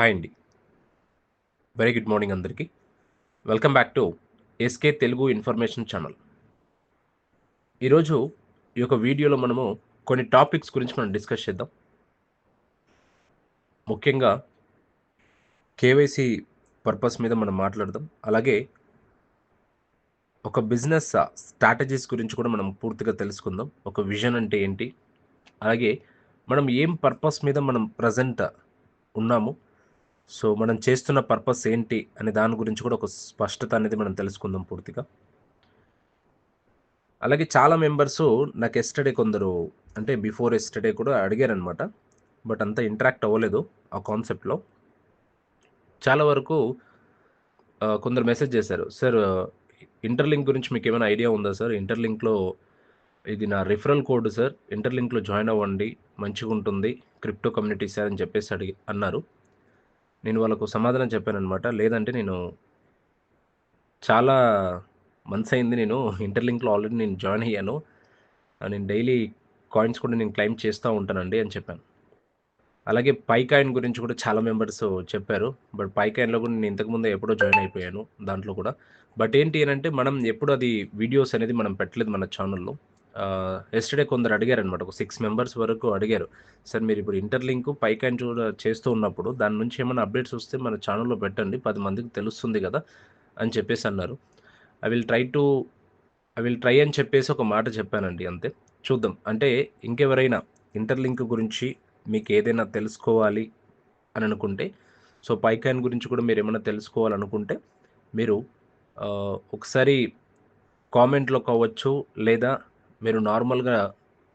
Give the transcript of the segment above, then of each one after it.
Hi అండి. Very good morning అందరికీ. Welcome back to SK Telugu information channel ఈరోజు ఈ యొక్క వీడియోలో మనము కొన్ని టాపిక్స్ గురించి మనం డిస్కస్ చేద్దాం. ముఖ్యంగా కేవైసీ పర్పస్ మీద మనం మాట్లాడదాం. అలాగే ఒక బిజినెస్ స్ట్రాటజీస్ గురించి కూడా మనం పూర్తిగా తెలుసుకుందాం. ఒక విజన్ అంటే ఏంటి? అలాగే మనం ఏం పర్పస్ మీద మనం ప్రజెంట్ ఉన్నాము? సో మనం చేస్తున్న పర్పస్ ఏంటి అనే దాని గురించి కూడా ఒక స్పష్టత అనేది మనం తెలుసుకుందాం పూర్తిగా. అలాగే చాలా మెంబర్స్ నాకు ఎస్టర్డే కొందరు అంటే బిఫోర్ ఎస్టర్డే కూడా అడిగారనమాట బట్ అంత ఇంటరాక్ట్ అవ్వలేదు ఆ కాన్సెప్ట్లో చాలా వరకు కొందరు మెసేజ్ చేశారు సార్ ఇంటర్లింక్ గురించి మీకు ఏమైనా ఐడియా ఉందా సార్ ఇంటర్లింక్లో ఇది నా రిఫరల్ కోడ్ సార్ ఇంటర్లింక్లో జాయిన్ అవ్వండి మంచిగా ఉంటుంది క్రిప్టో కమ్యూనిటీ సార్ అని చెప్పేసి అడిగి అన్నారు. నేను వాళ్ళకు సమాధానం చెప్పాను అనమాట లేదంటే నేను చాలా మంత్స్ అయింది నేను ఇంటర్లింక్లో ఆల్రెడీ నేను జాయిన్ అయ్యాను. నేను డైలీ కాయిన్స్ కూడా నేను క్లైమ్ చేస్తూ ఉంటానండి అని చెప్పాను. అలాగే పైకాయిన్ గురించి కూడా చాలా మెంబర్స్ చెప్పారు. బట్ పైకాయిన్లో కూడా నేను ఇంతకుముందు ఎప్పుడో జాయిన్ అయిపోయాను దాంట్లో కూడా. బట్ ఏంటి అని అంటే మనం ఎప్పుడు అది వీడియోస్ అనేది మనం పెట్టలేదు మన ఛానల్లో. ఎస్టర్డే కొందరు అడిగారు అనమాట ఒక సిక్స్ మెంబర్స్ వరకు అడిగారు. సార్ మీరు ఇప్పుడు ఇంటర్లింక్ పైకాయిన్ చూడ చేస్తూ ఉన్నప్పుడు దాని నుంచి ఏమైనా అప్డేట్స్ వస్తే మన ఛానల్లో పెట్టండి. పది మందికి తెలుస్తుంది కదా అని చెప్పేసి అన్నారు. I will try to I will try అని చెప్పేసి ఒక మాట చెప్పానండి. అంతే. చూద్దాం. అంటే ఇంకెవరైనా ఇంటర్లింక్ గురించి మీకు ఏదైనా తెలుసుకోవాలి అని అనుకుంటే సో పైకాయిన్ గురించి కూడా మీరు ఏమైనా తెలుసుకోవాలనుకుంటే మీరు ఒకసారి కామెంట్లో కావచ్చు లేదా మీరు నార్మల్గా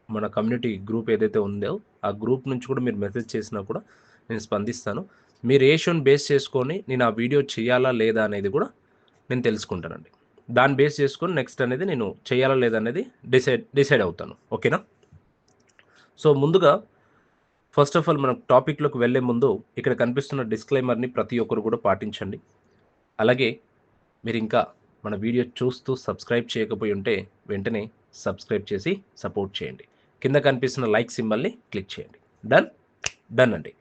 మన కమ్యూనిటీ గ్రూప్ ఏదైతే ఉందో ఆ గ్రూప్ నుంచి కూడా మీరు మెసేజ్ చేసినా కూడా నేను స్పందిస్తాను. మీరు ఏ షోని బేస్ చేసుకొని నేను ఆ వీడియో చేయాలా లేదా అనేది కూడా నేను తెలుసుకుంటానండి. దాన్ని బేస్ చేసుకొని నెక్స్ట్ అనేది నేను చేయాలా లేదా అనేది డిసైడ్ డిసైడ్ అవుతాను. ఓకేనా? సో ముందుగా ఫస్ట్ ఆఫ్ ఆల్ మనం టాపిక్లోకి వెళ్ళే ముందు ఇక్కడ కనిపిస్తున్న డిస్క్లైమర్ని ప్రతి ఒక్కరు కూడా పాటించండి. అలాగే మీరు ఇంకా మన వీడియో చూస్తూ సబ్స్క్రైబ్ చేయకపోయి ఉంటే వెంటనే సబ్స్క్రైబ్ చేసి సపోర్ట్ చేయండి. కింద కనిపిస్తున్న లైక్ సింబల్ని క్లిక్ చేయండి. డన్? డన్ అండి.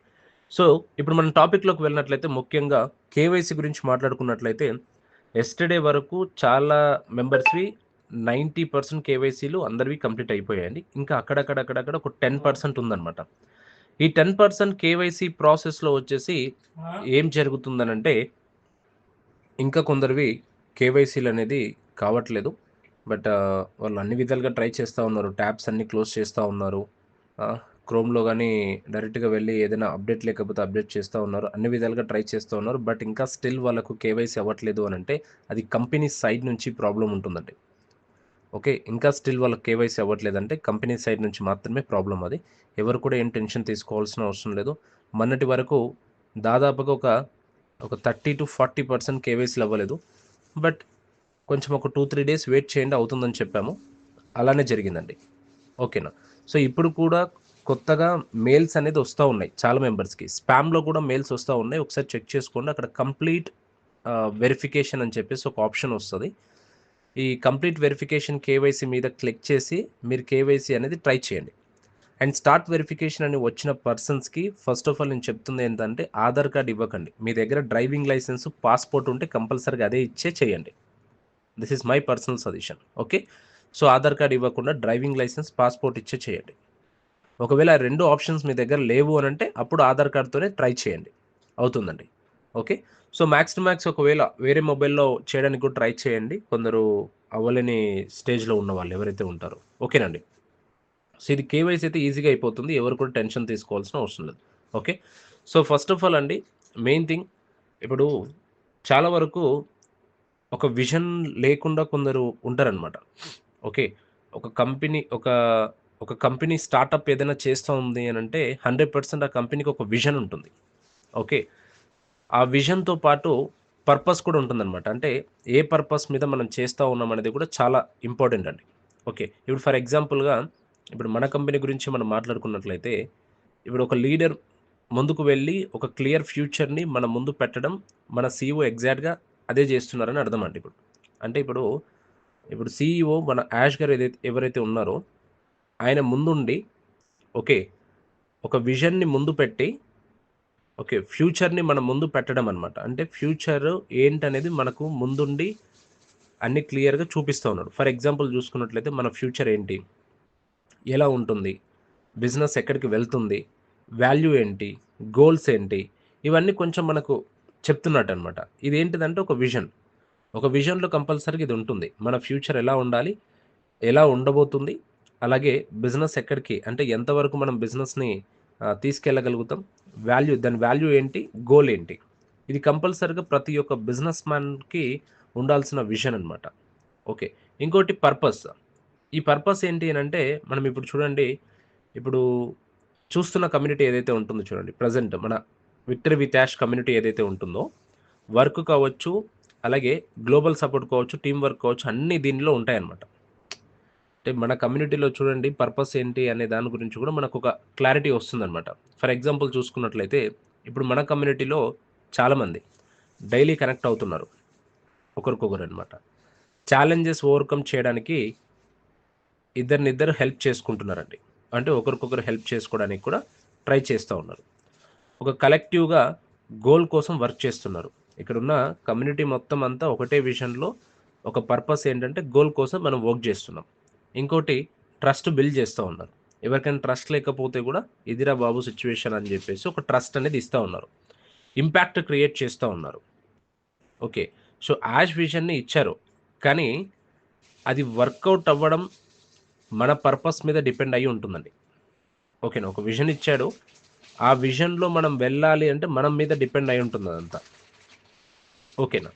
సో ఇప్పుడు మనం టాపిక్లోకి వెళ్ళినట్లయితే ముఖ్యంగా కేవైసీ గురించి మాట్లాడుకున్నట్లయితే ఎస్టర్డే వరకు చాలా మెంబర్స్వి నైంటీ పర్సెంట్ కేవైసీలు అందరివి కంప్లీట్ అయిపోయాయండి. ఇంకా అక్కడక్కడ అక్కడక్కడ ఒక టెన్ పర్సెంట్ ఉందన్నమాట. ఈ టెన్ పర్సెంట్ కేవైసీ ప్రాసెస్లో వచ్చేసి ఏం జరుగుతుందనంటే ఇంకా కొందరివి కేవైసీలు అనేది కావట్లేదు. బట్ వాళ్ళు అన్ని విధాలుగా ట్రై చేస్తూ ఉన్నారు. ట్యాబ్స్ అన్ని క్లోజ్ చేస్తూ ఉన్నారు. క్రోమ్లో కానీ డైరెక్ట్గా వెళ్ళి ఏదైనా అప్డేట్ లేకపోతే అప్డేట్ చేస్తూ ఉన్నారు. అన్ని విధాలుగా ట్రై చేస్తూ ఉన్నారు. బట్ ఇంకా స్టిల్ వాళ్ళకు కేవైసీ అవ్వట్లేదు అని అంటే అది కంపెనీ సైడ్ నుంచి ప్రాబ్లం ఉంటుందండి. ఓకే ఇంకా స్టిల్ వాళ్ళకి కేవైసీ అవ్వట్లేదంటే కంపెనీ సైడ్ నుంచి మాత్రమే ప్రాబ్లం అది. ఎవరు కూడా ఏం టెన్షన్ తీసుకోవాల్సిన అవసరం లేదు. మొన్నటి వరకు దాదాపుగా ఒక ఒక థర్టీ టు ఫార్టీ పర్సెంట్ కేవైసీలు అవ్వలేదు. బట్ కొంచెం ఒక టూ త్రీ డేస్ వెయిట్ చేయండి అవుతుందని చెప్పాము. అలానే జరిగిందండి. ఓకేనా? సో ఇప్పుడు కూడా కొత్తగా మెయిల్స్ అనేది వస్తూ ఉన్నాయి చాలా మెంబర్స్కి స్పామ్లో కూడా మెయిల్స్ వస్తూ ఉన్నాయి. ఒకసారి చెక్ చేసుకోండి. అక్కడ కంప్లీట్ వెరిఫికేషన్ అని చెప్పేసి ఒక ఆప్షన్ వస్తుంది. ఈ కంప్లీట్ వెరిఫికేషన్ కేవైసీ మీద క్లిక్ చేసి మీరు కేవైసీ అనేది ట్రై చేయండి. అండ్ స్టార్ట్ వెరిఫికేషన్ అని వచ్చిన పర్సన్స్కి ఫస్ట్ ఆఫ్ ఆల్ నేను చెప్తుంది ఏంటంటే ఆధార్ కార్డ్ ఇవ్వకండి. మీ దగ్గర డ్రైవింగ్ లైసెన్స్ పాస్పోర్ట్ ఉంటే కంపల్సరీగా అదే ఇచ్చే చేయండి. This is my personal suggestion okay so Aadhaar card ఇవ్వకుండా డ్రైవింగ్ లైసెన్స్ పాస్పోర్ట్ ఇచ్చే చేయండి. ఒకవేళ ఆ రెండు ఆప్షన్స్ మీ దగ్గర లేవు అని అంటే అప్పుడు ఆధార్ కార్డ్తోనే ట్రై చేయండి. అవుతుందండి okay so max to max ఒకవేళ వేరే మొబైల్లో చేయడానికి కూడా ట్రై చేయండి. కొందరు అవ్వలేని స్టేజ్లో ఉన్న వాళ్ళు ఎవరైతే ఉంటారో ఓకేనండి? సో ఇది కేవైసీ అయితే ఈజీగా అయిపోతుంది. ఎవరు కూడా టెన్షన్ తీసుకోవాల్సిన అవసరం లేదు okay so first of all అండి మెయిన్ థింగ్ ఇప్పుడు చాలా వరకు ఒక విజన్ లేకుండా కొందరు ఉంటారనమాట ఓకే ఒక కంపెనీ ఒక ఒక కంపెనీ స్టార్టప్ ఏదైనా చేస్తూ ఉంది అని అంటే హండ్రెడ్ పర్సెంట్ ఆ కంపెనీకి ఒక విజన్ ఉంటుంది. ఓకే ఆ విజన్తో పాటు పర్పస్ కూడా ఉంటుందన్నమాట. అంటే ఏ పర్పస్ మీద మనం చేస్తూ ఉన్నాం అనేది కూడా చాలా ఇంపార్టెంట్ అండి. ఓకే ఇప్పుడు ఫర్ ఎగ్జాంపుల్గా ఇప్పుడు మన కంపెనీ గురించి మనం మాట్లాడుకున్నట్లయితే ఇప్పుడు ఒక లీడర్ ముందుకు వెళ్ళి ఒక క్లియర్ ఫ్యూచర్ని మన ముందు పెట్టడం మన సీఈఓ ఎగ్జాక్ట్గా అదే చేస్తున్నారని అర్థం అండి ఇప్పుడు. అంటే ఇప్పుడు ఇప్పుడు సీఈఓ మన యాష్ గారు ఏదైతే ఎవరైతే ఉన్నారో ఆయన ముందుండి ఓకే ఒక విజన్ని ముందు పెట్టి ఓకే ఫ్యూచర్ని మనం ముందు పెట్టడం అనమాట అంటే ఫ్యూచర్ ఏంటనేది మనకు ముందుండి అన్ని క్లియర్గా చూపిస్తూ ఉన్నాడు. ఫర్ ఎగ్జాంపుల్ చూసుకున్నట్లయితే మన ఫ్యూచర్ ఏంటి? ఎలా ఉంటుంది? బిజినెస్ ఎక్కడికి వెళ్తుంది? వాల్యూ ఏంటి? గోల్స్ ఏంటి? ఇవన్నీ కొంచెం మనకు చెప్తున్నట్టు అనమాట ఇది ఏంటిదంటే ఒక విజన్. ఒక విజన్లో కంపల్సరీగా ఇది ఉంటుంది. మన ఫ్యూచర్ ఎలా ఉండాలి ఎలా ఉండబోతుంది అలాగే బిజినెస్ ఎక్కడికి అంటే ఎంతవరకు మనం బిజినెస్ని తీసుకెళ్ళగలుగుతాం వాల్యూ దాని వాల్యూ ఏంటి గోల్ ఏంటి. ఇది కంపల్సరీగా ప్రతి ఒక్క బిజినెస్ మ్యాన్కి ఉండాల్సిన విజన్ అనమాట ఓకే. ఇంకోటి పర్పస్. ఈ పర్పస్ ఏంటి అని అంటే మనం ఇప్పుడు చూడండి ఇప్పుడు చూస్తున్న కమ్యూనిటీ ఏదైతే ఉంటుందో చూడండి ప్రజెంట్ మన విక్టరీ విత్ యాష్ కమ్యూనిటీ ఏదైతే ఉంటుందో వర్క్ కావచ్చు అలాగే గ్లోబల్ సపోర్ట్ కావచ్చు టీం వర్క్ కావచ్చు అన్ని దీనిలో ఉంటాయన్నమాట. అంటే మన కమ్యూనిటీలో చూడండి పర్పస్ ఏంటి అనే దాని గురించి కూడా మనకు ఒక క్లారిటీ వస్తుందన్నమాట. ఫర్ ఎగ్జాంపుల్ చూసుకున్నట్లయితే ఇప్పుడు మన కమ్యూనిటీలో చాలామంది డైలీ కనెక్ట్ అవుతున్నారు. ఒకరికొకరు అనమాట ఛాలెంజెస్ ఓవర్కమ్ చేయడానికి ఇద్దరినిద్దరు హెల్ప్ చేసుకుంటున్నారండి. అంటే ఒకరికొకరు హెల్ప్ చేసుకోవడానికి కూడా ట్రై చేస్తూ ఉన్నారు. ఒక కలెక్టివ్గా గోల్ కోసం వర్క్ చేస్తున్నారు. ఇక్కడున్న కమ్యూనిటీ మొత్తం అంతా ఒకటే విషయంలో ఒక పర్పస్ ఏంటంటే గోల్ కోసం మనం వర్క్ చేస్తున్నాం. ఇంకోటి ట్రస్ట్ బిల్డ్ చేస్తూ ఉన్నారు. ఎవరికైనా ట్రస్ట్ లేకపోతే కూడా ఇదిరా బాబు సిచ్యువేషన్ అని చెప్పేసి ఒక ట్రస్ట్ అనేది ఇస్తూ ఉన్నారు. ఇంపాక్ట్ క్రియేట్ చేస్తూ ఉన్నారు. ఓకే. సో యాష్ విజన్ని ఇచ్చారు. కానీ అది వర్కౌట్ అవ్వడం మన పర్పస్ మీద డిపెండ్ అయ్యి ఉంటుందండి. ఓకేనా? ఒక విజన్ ఇచ్చాడు. ఆ విజన్లో మనం వెళ్ళాలి అంటే మనం మీద డిపెండ్ అయి ఉంటుంది అదంతా. ఓకేనా?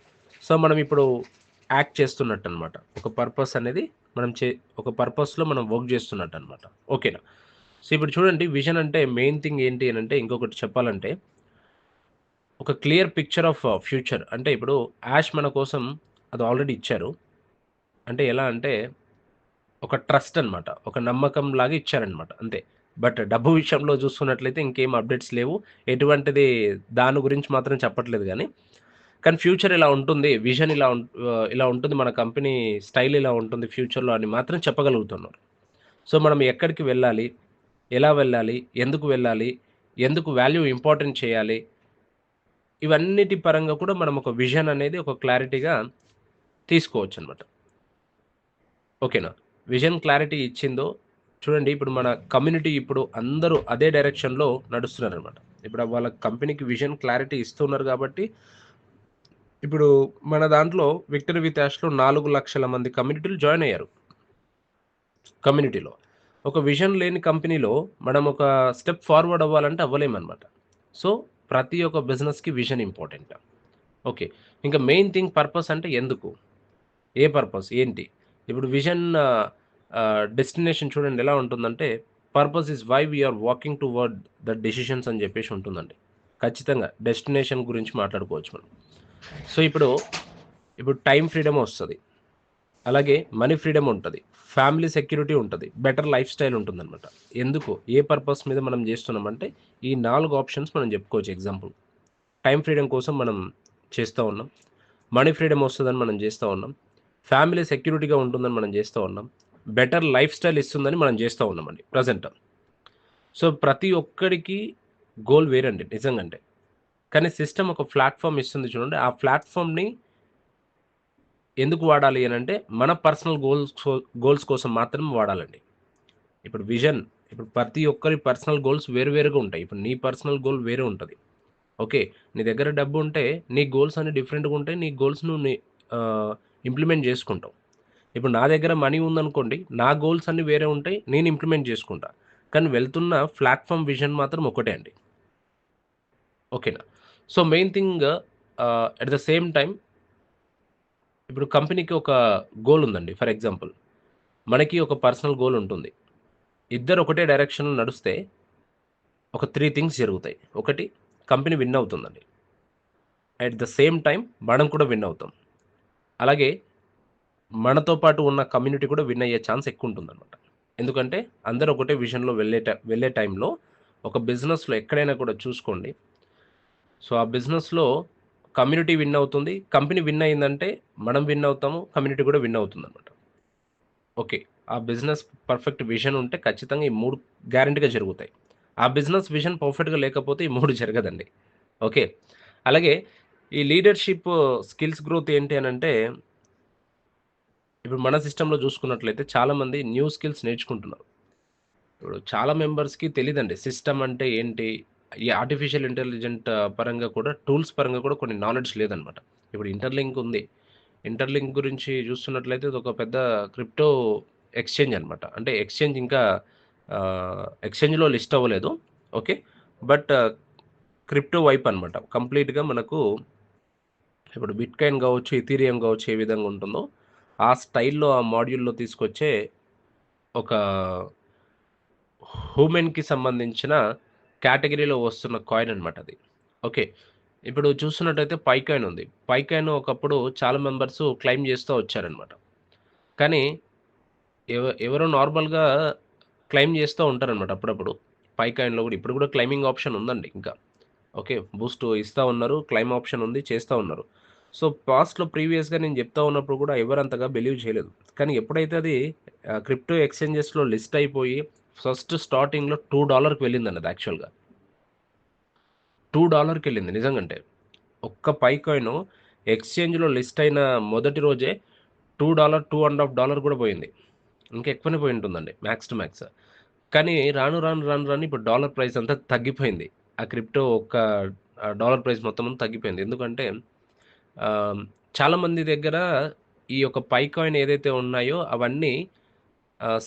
సో మనం ఇప్పుడు యాక్ట్ చేస్తున్నట్టు అనమాట ఒక పర్పస్ అనేది మనం చే ఒక పర్పస్లో మనం వర్క్ చేస్తున్నట్టు అనమాట ఓకేనా? సో ఇప్పుడు చూడండి విజన్ అంటే మెయిన్ థింగ్ ఏంటి అని అంటే ఇంకొకటి చెప్పాలంటే ఒక క్లియర్ పిక్చర్ ఆఫ్ ఫ్యూచర్ అంటే ఇప్పుడు యాష్ మన కోసం అది ఆల్రెడీ ఇచ్చారు. అంటే ఎలా అంటే ఒక ట్రస్ట్ అనమాట ఒక నమ్మకం లాగా ఇచ్చారనమాట అంతే. బట్ డబ్బు విషయంలో చూసుకున్నట్లయితే ఇంకేం అప్డేట్స్ లేవు. ఎటువంటిది దాని గురించి మాత్రం చెప్పట్లేదు కానీ కానీ ఫ్యూచర్ ఇలా ఉంటుంది విజన్ ఇలా ఇలా ఉంటుంది మన కంపెనీ స్టైల్ ఇలా ఉంటుంది ఫ్యూచర్లో అని మాత్రం చెప్పగలుగుతున్నారు. సో మనం ఎక్కడికి వెళ్ళాలి ఎలా వెళ్ళాలి ఎందుకు వెళ్ళాలి ఎందుకు వాల్యూ ఇంపార్టెంట్ చేయాలి ఇవన్నిటి పరంగా కూడా మనం ఒక విజన్ అనేది ఒక క్లారిటీగా తీసుకోవచ్చు అనమాట ఓకేనా? విజన్ క్లారిటీ ఇచ్చిందో చూడండి ఇప్పుడు మన కమ్యూనిటీ ఇప్పుడు అందరూ అదే డైరెక్షన్లో నడుస్తున్నారు అనమాట ఇప్పుడు వాళ్ళ కంపెనీకి విజన్ క్లారిటీ ఇస్తున్నారు కాబట్టి ఇప్పుడు మన దాంట్లో విక్టరీ విత్ యాష్లో నాలుగు లక్షల మంది కమ్యూనిటీలు జాయిన్ అయ్యారు. కమ్యూనిటీలో. ఒక విజన్ లేని కంపెనీలో మనం ఒక స్టెప్ ఫార్వర్డ్ అవ్వాలంటే అవ్వలేమన్నమాట సో ప్రతి ఒక్క బిజినెస్కి విజన్ ఇంపార్టెంట్. ఓకే ఇంకా మెయిన్ థింగ్ పర్పస్ అంటే ఎందుకు? ఏ పర్పస్? ఏంటి? ఇప్పుడు విజన్ డెస్టినేషన్ చూడండి ఎలా ఉంటుందంటే purpose is why we are walking toward the decisions అని చెప్పేసి ఉంటుందండి. ఖచ్చితంగా డెస్టినేషన్ గురించి మాట్లాడుకోవచ్చు మనం. సో ఇప్పుడు ఇప్పుడు టైం ఫ్రీడమ్ వస్తుంది. అలాగే మనీ ఫ్రీడమ్ ఉంటుంది. ఫ్యామిలీ సెక్యూరిటీ ఉంటుంది. బెటర్ లైఫ్ స్టైల్ ఉంటుంది అనమాట ఎందుకు? ఏ పర్పస్ మీద మనం చేస్తున్నామంటే ఈ నాలుగు ఆప్షన్స్ మనం చెప్పుకోవచ్చు. ఎగ్జాంపుల్ టైం ఫ్రీడమ్ కోసం మనం చేస్తూ ఉన్నాం. మనీ ఫ్రీడమ్ వస్తుందని మనం చేస్తూ ఉన్నాం. ఫ్యామిలీ సెక్యూరిటీగా ఉంటుందని మనం చేస్తూ ఉన్నాం. బెటర్ లైఫ్ స్టైల్ ఇస్తుందని మనం చేస్తూ ఉన్నామండి ప్రజెంట్. సో ప్రతి ఒక్కడికి గోల్ వేరండి నిజంగా అంటే కానీ సిస్టమ్ ఒక ప్లాట్ఫామ్ ఇస్తుంది చూడండి ఆ ప్లాట్ఫామ్ని ఎందుకు వాడాలి అని అంటే మన పర్సనల్ గోల్స్ గోల్స్ కోసం మాత్రమే వాడాలండి. ఇప్పుడు విజన్ ఇప్పుడు ప్రతి ఒక్కరి పర్సనల్ గోల్స్ వేరువేరుగా ఉంటాయి. ఇప్పుడు నీ పర్సనల్ గోల్ వేరే ఉంటుంది. ఓకే నీ దగ్గర డబ్బు ఉంటే నీ గోల్స్ అన్ని డిఫరెంట్గా ఉంటాయి నీ గోల్స్ నువ్వు ఇంప్లిమెంట్ చేసుకుంటావు. ఇప్పుడు నా దగ్గర మనీ ఉందనుకోండి నా గోల్స్ అన్ని వేరే ఉంటాయి నేను ఇంప్లిమెంట్ చేసుకుంటా. కానీ వెళ్తున్న ప్లాట్ఫామ్ విజన్ మాత్రం ఒకటే అండి. ఓకేనా? So main thing at the same time ఇప్పుడు కంపెనీకి ఒక గోల్ ఉందండి. ఫర్ ఎగ్జాంపుల్ మనకి ఒక పర్సనల్ గోల్ ఉంటుంది. ఇద్దరు ఒకటే డైరెక్షన్లో నడిస్తే ఒక త్రీ థింగ్స్ జరుగుతాయి. ఒకటి కంపెనీ విన్ అవుతుందండి. అట్ ద సేమ్ టైం మనం కూడా విన్ అవుతాం. అలాగే మనతో పాటు ఉన్న కమ్యూనిటీ కూడా విన్ అయ్యే ఛాన్స్ ఎక్కువ ఉంటుంది అనమాట ఎందుకంటే అందరూ ఒకటే విజన్లో వెళ్ళే వెళ్ళే టైంలో ఒక బిజినెస్లో ఎక్కడైనా కూడా చూసుకోండి. సో ఆ బిజినెస్లో కమ్యూనిటీ విన్ అవుతుంది. కంపెనీ విన్ అయిందంటే మనం విన్ అవుతాము కమ్యూనిటీ కూడా విన్ అవుతుంది అనమాట ఓకే ఆ బిజినెస్ పర్ఫెక్ట్ విజన్ ఉంటే ఖచ్చితంగా ఈ మూడు గ్యారంటీగా జరుగుతాయి. ఆ బిజినెస్ విజన్ పర్ఫెక్ట్గా లేకపోతే ఈ మూడు జరగదండి. ఓకే అలాగే ఈ లీడర్షిప్ స్కిల్స్ గ్రోత్ ఏంటి అని అంటే ఇప్పుడు మన సిస్టంలో చూసుకున్నట్లయితే చాలామంది న్యూ స్కిల్స్ నేర్చుకుంటున్నారు. ఇప్పుడు చాలా మెంబర్స్కి తెలియదండి సిస్టమ్ అంటే ఏంటి? ఈ ఆర్టిఫిషియల్ ఇంటెలిజెంట్ పరంగా కూడా టూల్స్ పరంగా కూడా కొన్ని నాలెడ్జ్ లేదనమాట. ఇప్పుడు ఇంటర్లింక్ ఉంది. ఇంటర్లింక్ గురించి చూస్తున్నట్లయితే ఇది ఒక పెద్ద క్రిప్టో ఎక్స్చేంజ్ అనమాట. అంటే ఎక్స్చేంజ్ ఇంకా ఎక్స్చేంజ్లో లిస్ట్ అవ్వలేదు. ఓకే? బట్ క్రిప్టో వైప్ అనమాట. కంప్లీట్గా మనకు ఇప్పుడు బిట్కాయిన్ కావచ్చు ఇథీరియం కావచ్చు ఏ విధంగా ఉంటుందో ఆ స్టైల్లో ఆ మాడ్యూల్లో తీసుకొచ్చే ఒక హ్యూమెన్కి సంబంధించిన కేటగిరీలో వస్తున్న కాయిన్ అనమాట అది. ఓకే. ఇప్పుడు చూస్తున్నట్టయితే పైకాయిన్ ఉంది. పైకాయిన్ ఒకప్పుడు చాలా మెంబర్స్ క్లైమ్ చేస్తూ వచ్చారనమాట కానీ ఎవ ఎవరో నార్మల్గా క్లైమ్ చేస్తూ ఉంటారనమాట అప్పుడప్పుడు. పైకాయిన్లో కూడా. ఇప్పుడు కూడా క్లైమింగ్ ఆప్షన్ ఉందండి ఇంకా. ఓకే. బూస్ట్ ఇస్తూ ఉన్నారు క్లైమ్ ఆప్షన్ ఉంది చేస్తూ ఉన్నారు. సో పాస్ట్లో ప్రీవియస్గా నేను చెప్తా ఉన్నప్పుడు కూడా ఎవరు అంతగా బిలీవ్ చేయలేదు. కానీ ఎప్పుడైతే అది క్రిప్టో ఎక్స్చేంజెస్లో లిస్ట్ అయిపోయి ఫస్ట్ స్టార్టింగ్లో టూ డాలర్కి వెళ్ళింది అన్నది యాక్చువల్గా టూ డాలర్కి వెళ్ళింది నిజంగంటే. ఒక్క పై కాయిన్ ఎక్స్చేంజ్లో లిస్ట్ అయిన మొదటి రోజే two dollar two and half dollar కూడా పోయింది. ఇంకా ఎక్కువనే పోయి ఉంటుందండి మ్యాక్స్ టు మ్యాక్స్ కానీ రాను రాను రాను రాను ఇప్పుడు డాలర్ ప్రైస్ అంతా తగ్గిపోయింది. ఆ క్రిప్టో ఒక్క డాలర్ ప్రైస్ మొత్తం తగ్గిపోయింది. ఎందుకంటే చాలామంది దగ్గర ఈ యొక్క పై కాయిన్ ఏదైతే ఉన్నాయో అవన్నీ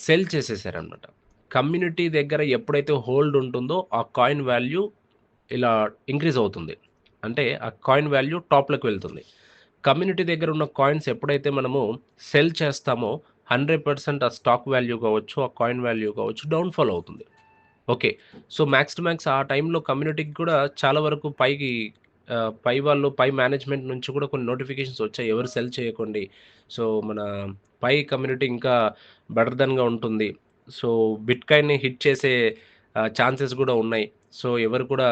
సెల్ చేసేసారనమాట కమ్యూనిటీ దగ్గర ఎప్పుడైతే హోల్డ్ ఉంటుందో ఆ కాయిన్ వాల్యూ ఇలా ఇంక్రీజ్ అవుతుంది. అంటే ఆ కాయిన్ వాల్యూ టాప్లోకి వెళ్తుంది. కమ్యూనిటీ దగ్గర ఉన్న కాయిన్స్ ఎప్పుడైతే మనము సెల్ చేస్తామో హండ్రెడ్ పర్సెంట్ ఆ స్టాక్ వాల్యూ కావచ్చు ఆ కాయిన్ వాల్యూ కావచ్చు డౌన్ఫాల్ అవుతుంది. Okay. So max to max ఆ టైంలో కమ్యూనిటీకి కూడా చాలా వరకు పైకి పై వాళ్ళు పై మేనేజ్మెంట్ నుంచి కూడా కొన్ని నోటిఫికేషన్స్ వచ్చాయి. ఎవరు సెల్ చేయకండి. సో మన పై కమ్యూనిటీ ఇంకా బెటర్ దెన్గా ఉంటుంది. సో బిట్ కాయిన్ని హిట్ చేసే ఛాన్సెస్ కూడా ఉన్నాయి. సో ఎవరు కూడా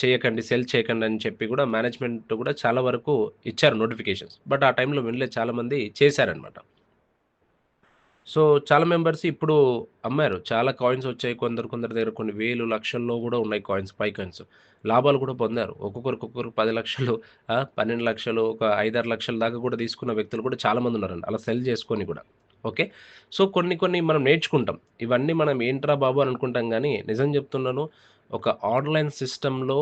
చేయకండి సెల్ చేయకండి అని చెప్పి కూడా మేనేజ్మెంట్ కూడా చాలా వరకు ఇచ్చారు నోటిఫికేషన్స్ బట్ ఆ టైంలో వినలే చాలామంది చేశారనమాట సో చాలా మెంబర్స్ ఇప్పుడు అమ్మారు. చాలా కాయిన్స్ వచ్చాయి. కొందరు కొందరి దగ్గర కొన్ని వేలు లక్షల్లో కూడా ఉన్నాయి కాయిన్స్ పై కాయిన్స్. లాభాలు కూడా పొందారు. ఒక్కొక్కరికి ఒక్కొక్కరు పది లక్షలు పన్నెండు లక్షలు ఒక ఐదారు లక్షల దాకా కూడా తీసుకున్న వ్యక్తులు కూడా చాలామంది ఉన్నారండి. అలా సెల్ చేసుకొని కూడా. ఓకే? సో కొన్ని కొన్ని మనం నేర్చుకుంటాం. ఇవన్నీ మనం ఏంట్రా బాబు అని అనుకుంటాం కానీ నిజం చెప్తున్నాను ఒక ఆన్లైన్ సిస్టంలో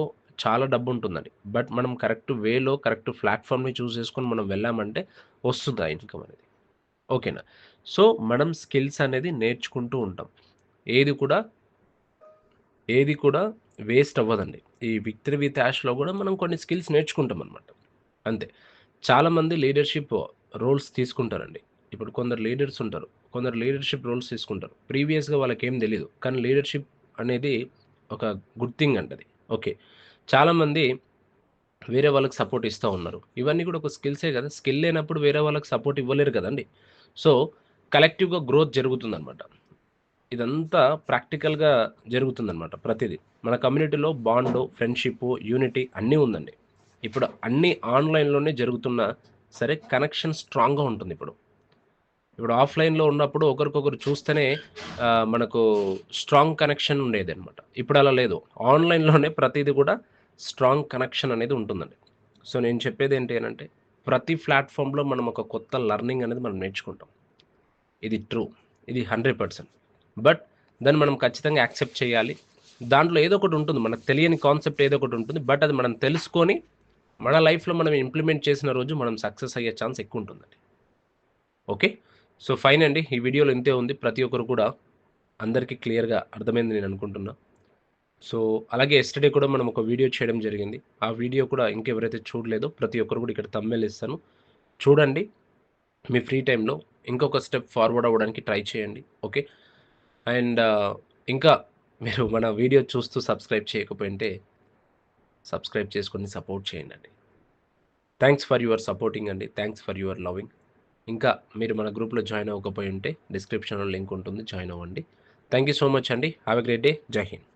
చాలా డబ్బు ఉంటుందండి. బట్ మనం కరెక్ట్ వేలో కరెక్ట్ ప్లాట్ఫామ్ని చూస్ చేసుకొని మనం వెళ్ళామంటే వస్తుంది ఆ ఇన్కమ్ అనేది. ఓకేనా? సో మనం స్కిల్స్ అనేది నేర్చుకుంటూ ఉంటాం. ఏది కూడా ఏది కూడా వేస్ట్ అవ్వదండి. ఈ విక్టరీ విత్ యాష్లో కూడా మనం కొన్ని స్కిల్స్ నేర్చుకుంటాం అనమాట అంతే. చాలామంది లీడర్షిప్ రోల్స్ తీసుకుంటారండి. ఇప్పుడు కొందరు లీడర్స్ ఉంటారు. కొందరు లీడర్షిప్ రోల్స్ తీసుకుంటారు. ప్రీవియస్గా వాళ్ళకి ఏం తెలియదు కానీ లీడర్షిప్ అనేది ఒక గుడ్ థింగ్ అంటది ఓకే. చాలామంది వేరే వాళ్ళకి సపోర్ట్ ఇస్తూ ఉన్నారు. ఇవన్నీ కూడా ఒక స్కిల్సే కదా. స్కిల్ లేనప్పుడు వేరే వాళ్ళకి సపోర్ట్ ఇవ్వలేరు కదండి. సో కలెక్టివ్గా గ్రోత్ జరుగుతుందనమాట ఇదంతా ప్రాక్టికల్గా జరుగుతుందనమాట ప్రతిదీ. మన కమ్యూనిటీలో బాండ్ ఫ్రెండ్షిప్ యూనిటీ అన్నీ ఉందండి. ఇప్పుడు అన్నీ ఆన్లైన్లోనే జరుగుతున్నా సరే కనెక్షన్ స్ట్రాంగ్గా ఉంటుంది ఇప్పుడు. ఇప్పుడు ఆఫ్లైన్లో ఉన్నప్పుడు ఒకరికొకరు చూస్తేనే మనకు స్ట్రాంగ్ కనెక్షన్ ఉండేది అనమాట ఇప్పుడు అలా లేదు. ఆన్లైన్లోనే ప్రతిదీ కూడా స్ట్రాంగ్ కనెక్షన్ అనేది ఉంటుందండి. సో నేను చెప్పేది ఏంటి అంటే ప్రతి ప్లాట్ఫామ్లో మనం ఒక కొత్త లర్నింగ్ అనేది మనం నేర్చుకుంటాం. ఇది ట్రూ ఇది హండ్రెడ్ పర్సెంట్ బట్ దాన్ని మనం ఖచ్చితంగా యాక్సెప్ట్ చేయాలి. దాంట్లో ఏదో ఒకటి ఉంటుంది మనకు తెలియని కాన్సెప్ట్ ఏదో ఒకటి ఉంటుంది బట్ అది మనం తెలుసుకొని మన లైఫ్లో మనం ఇంప్లిమెంట్ చేసిన రోజు మనం సక్సెస్ అయ్యే ఛాన్స్ ఎక్కువ ఉంటుందండి ఓకే సో ఫైన్ అండి. ఈ వీడియోలో ఇంతే ఉంది. ప్రతి ఒక్కరు కూడా అందరికీ క్లియర్గా అర్థమైంది నేను అనుకుంటున్నా. సో అలాగే ఎస్టర్డే కూడా మనం ఒక వీడియో చేయడం జరిగింది. ఆ వీడియో కూడా ఇంకెవరైతే చూడలేదో ప్రతి ఒక్కరు కూడా ఇక్కడ తమ్మేలు ఇస్తాను. చూడండి. మీ ఫ్రీ టైంలో ఇంకొక స్టెప్ ఫార్వర్డ్ అవ్వడానికి ట్రై చేయండి ఓకే? అండ్ ఇంకా మీరు మన వీడియో చూస్తూ సబ్స్క్రైబ్ చేయకపోయింటే సబ్స్క్రైబ్ చేసుకొని సపోర్ట్ చేయండి అండి థ్యాంక్స్ ఫర్ యువర్ సపోర్టింగ్ అండి. థ్యాంక్స్ ఫర్ యువర్ లవింగ్ ఇంకా మీరు మన గ్రూప్లో జాయిన్ అవ్వకపోయి ఉంటే డిస్క్రిప్షన్లో లింక్ ఉంటుంది జాయిన్ అవ్వండి. థ్యాంక్ యూ సో మచ్ అండి. Have a great day. జై హింద్.